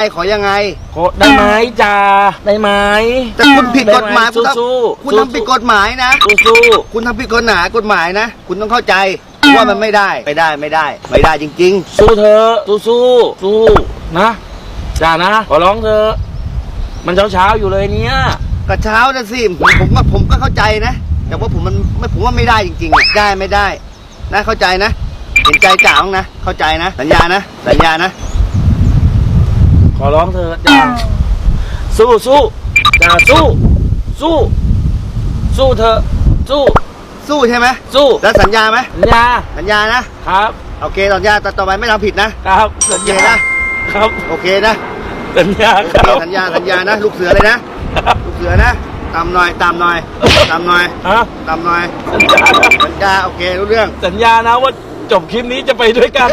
ไอ้ขอยังไงขอได้ไหมจ่าได้ไหม แต่คุณผิดกฎหมายคุณสู้ทำสู้คุณทำผิดกฎหมายนะ สู้สู้คุณทำผิดกฎหมายกฎหมายนะ คุณต้องเข้าใจว่ามันไม่ได้ ไม่ได้ไม่ได้ ไม่ได้จริงสู้เธอะสู้สู้สู้นะจ่านะขอร้องเธอะมันเช้าเช้าๆอยู่เลยเนี่ยๆกระเช้านะสิผมผมก็ผมก็เข้าใจนะ แต่ว่าผมมันไม่ผมว่าไม่ได้จริงๆอะได้ไม่ได้นะเข้าใจนะ เห็นใจจ่าบ้างนะ เข้าใจนะ สัญญานะ สัญญานะ ขอร้องเธอะจ่าสู้สู้จ่าสู้ สู้ สู้เธอะสู้สู้ใช่ไหมสู้แล้วสัญญาไหมสัญญาสัญญานะครับ โอเคสัญญาต่อไปไม่ทำผิดนะครับสัโอญเคญานะครับโอเคนะสัญญาโอคเครับสัญญาสัญญานะ ลูกเสือเลยนะครับลูกเสือนะตามหน่อยตามหน่อยตามหน่อยฮะตามหน่อยสัญญาสัญญาโอเครู้เรื่อง สัญญานะว่าจบคลิปนี้จะไปด้วยกัน